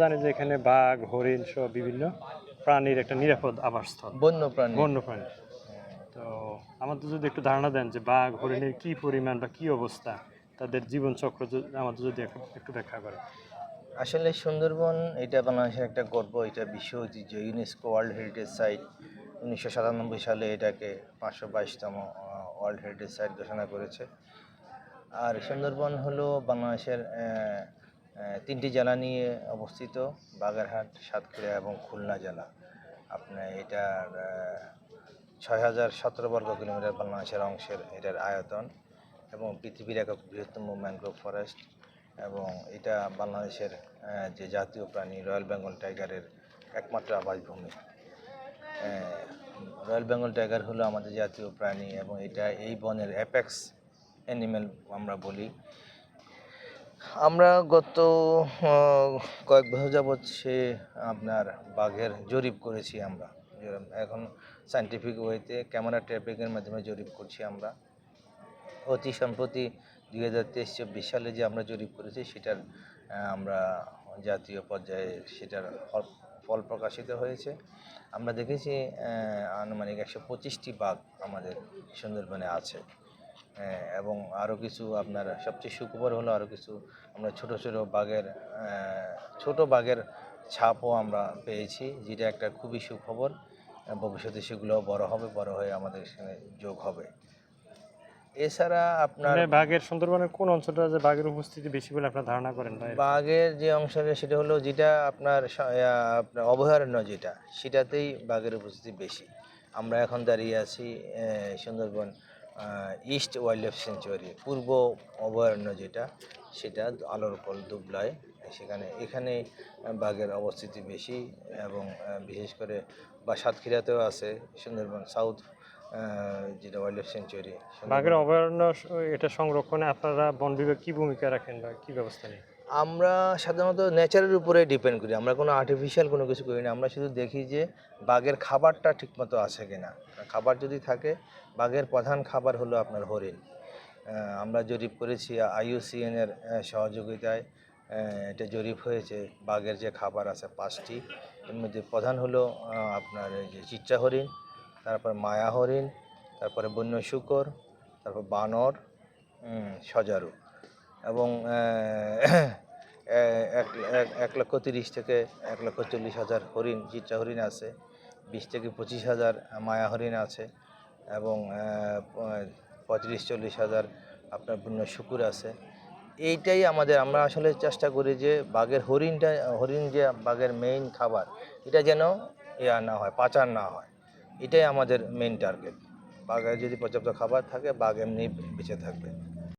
জানি যে এখানে বাঘ হরিণ সহ বিভিন্ন প্রাণীর একটা নিরাপদ আবাসস্থল। বন্য প্রাণী। বন্য প্রাণী। তো আমাদের যদি একটু ধারণা দেন যে বাঘ হরিণের কি পরিমাণ বা কি অবস্থা তাদের জীবন চক্র আমাদের যদি একটু ব্যাখ্যা করে। আসলে সুন্দরবন এটা বাংলাদেশের একটা গর্ব এটা বিশ্ব ঐতিহ্য। ইউনেস্কো ওয়ার্ল্ড হেরিটেজ সাইট উনিশশো সাতানব্বই সালে এটাকে পাঁচশো বাইশতম ওয়ার্ল্ড হেরিটেজ সাইট ঘোষণা করেছে। আর সুন্দরবন হলো বাংলাদেশের তিনটি জেলা নিয়ে অবস্থিত, বাগেরহাট, সাতক্ষীরা এবং খুলনা জেলা। আপনার এটার ছয় হাজার সতেরো বর্গ কিলোমিটার বাংলাদেশের অংশের এটার আয়তন এবং পৃথিবীর একক বৃহত্তম ম্যানগ্রোভ ফরেস্ট এবং এটা বাংলাদেশের যে জাতীয় প্রাণী, রয়্যাল বেঙ্গল টাইগারের একমাত্র আবাসভূমি। রয়্যাল বেঙ্গল টাইগার হলো আমাদের জাতীয় প্রাণী এবং এটা এই বনের অ্যাপেক্স অ্যানিম্যাল আমরা বলি। আমরা গত কয়েক বছর যাবৎ সে আপনার বাঘের জরিপ করেছি আমরা। এখন সায়েন্টিফিক ওয়েতে ক্যামেরা ট্র্যাপিংয়ের মাধ্যমে জরিপ করছি আমরা। অতি সম্প্রতি দুই হাজার তেইশ চব্বিশ সালে যে আমরা জরিপ করেছি, সেটার আমরা জাতীয় পর্যায়ে সেটার ফল- প্রকাশিত হয়েছে। আমরা দেখেছি আনুমানিক একশো পঁচিশটি বাঘ আমাদের সুন্দরবনে আছে। এবং আরও কিছু আপনার সবচেয়ে সুখবর হলো আরও কিছু আমরা ছোট ছোট বাঘের ছোট বাঘের ছাপও আমরা পেয়েছি যেটা একটা খুবই সুখবর ভবিষ্যতে সেগুলো বড় হবে বড় হয়ে আমাদের এখানে যোগ হবে। এছাড়া আপনার মানে বাঘের সুন্দরবনের কোন অঞ্চলটা যে বাঘের উপস্থিতি বেশি বলে আপনার ধারণা করেন বাঘের যে অংশটা সেটা হলো যেটা আপনার আপনার অভয়ারণ্য যেটা সেটাতেই বাঘের উপস্থিতি বেশি। আমরা এখন দাঁড়িয়ে আছি Sundarban east wildlife sanctuary পূর্ব অভয়ারণ্য যেটা, সেটা আলোর কল দুবলায়। সেখানে, এখানে বাঘের অবস্থিতি বেশি এবং বিশেষ করে বা সাতক্ষীরাতেও আছে সুন্দরবন সাউথ যেটা ওয়াইল্ড লাইফ সেঞ্চুয়ারি বাঘের অভয়ারণ্য এটা সংরক্ষণে আপনারা বন বিভাগ কি ভূমিকা রাখেন বা কী ব্যবস্থা নেই আমরা সাধারণত নেচারের উপরে ডিপেন্ড করি। আমরা কোনো আর্টিফিশিয়াল কোনো কিছু করি না। আমরা শুধু দেখি যে বাঘের খাবারটা ঠিকমতো আছে কি না খাবার যদি থাকে বাঘের প্রধান খাবার হলো আপনার হরিণ। আমরা জরিপ করেছি আহ, সহযোগিতায়। এটা জরিপ হয়েছে। বাঘের যে খাবার আছে পাঁচটি এর মধ্যে প্রধান হলো আপনার যে চিত্রা হরিণ তারপর মায়া হরিণ তারপরে বন্য শুকর তারপর বানর সজারু। এবং এক লক্ষ তিরিশ থেকে এক লক্ষ চল্লিশ হাজার হরিণ চিত্রা হরিণ আছে, বিশ থেকে পঁচিশ হাজার মায়া হরিণ আছে এবং পঁয়ত্রিশ, চল্লিশ হাজার আপনার বন্য শুকুর আছে। এইটাই আমাদের, আমরা আসলে চেষ্টা করি যে বাঘের হরিণটা, হরিণ যে বাঘের মেইন খাবার, এটা যেন ইয়া না হয়, পাচার না হয়। এটাই আমাদের মেইন টার্গেট বাঘের যদি পর্যাপ্ত খাবার থাকে, বাঘ এমনি বেঁচে থাকবে।